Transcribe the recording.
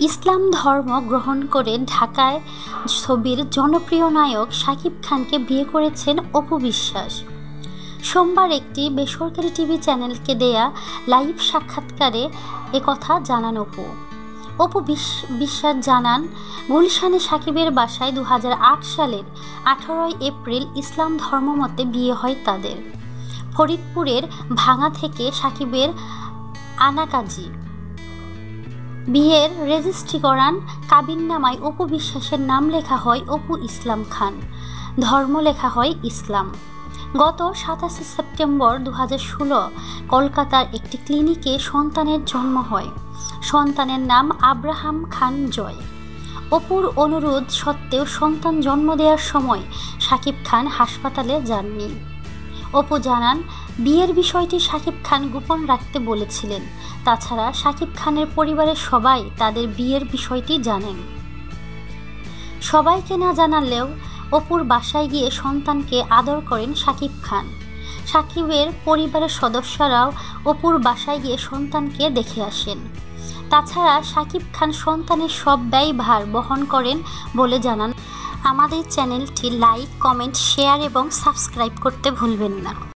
ইসলাম ধর্ম গ্রহণ করে ঢাকায় ছবির জনপ্রিয় নায়ক শাকিব খানকে বিয়ে করেছেন অপু বিশ্বাস। সোমবার একটি বেসরকারি টিভি চ্যানেলকে দেয়া লাইভ সাক্ষাৎকারে একথা জানান অপু। অপু বিশ্বাস জানান, গুলশানে সাকিবের বাসায় দু হাজার আট সালের আঠারোই এপ্রিল ইসলাম ধর্মমতে বিয়ে হয় তাদের। ফরিদপুরের ভাঙা থেকে সাকিবের আনাকাজি। বিয়ের রেজিস্ট্রি করান কাবিননামায় অপু বিশ্বাসের নাম লেখা হয় অপু ইসলাম খান। ধর্ম লেখা হয় ইসলাম। গত সাতাশে সেপ্টেম্বর দু ষোলো কলকাতার একটি ক্লিনিকে সন্তানের জন্ম হয়। সন্তানের নাম আব্রাহাম খান জয়। অপুর অনুরোধ সত্ত্বেও সন্তান জন্ম দেওয়ার সময় সাকিব খান হাসপাতালে যাননি। অপু জানান বিয়ের বিষয়টি শাকিব খান গোপন রাখতে বলেছিলেন। তাছাড়া শাকিব খানের পরিবারের সবাই তাদের বিয়ের বিষয়টি জানেন। সবাইকে না জানালেও অপুর বাসায় গিয়ে সন্তানকে আদর করেন শাকিব খান। সাকিবের পরিবারের সদস্যরাও অপুর বাসায় গিয়ে সন্তানকে দেখে আসেন। তাছাড়া শাকিব খান সন্তানের সব ব্যয়ভার বহন করেন বলে জানান। আমাদের চ্যানেলটি লাইক, কমেন্ট, শেয়ার এবং সাবস্ক্রাইব করতে ভুলবেন না।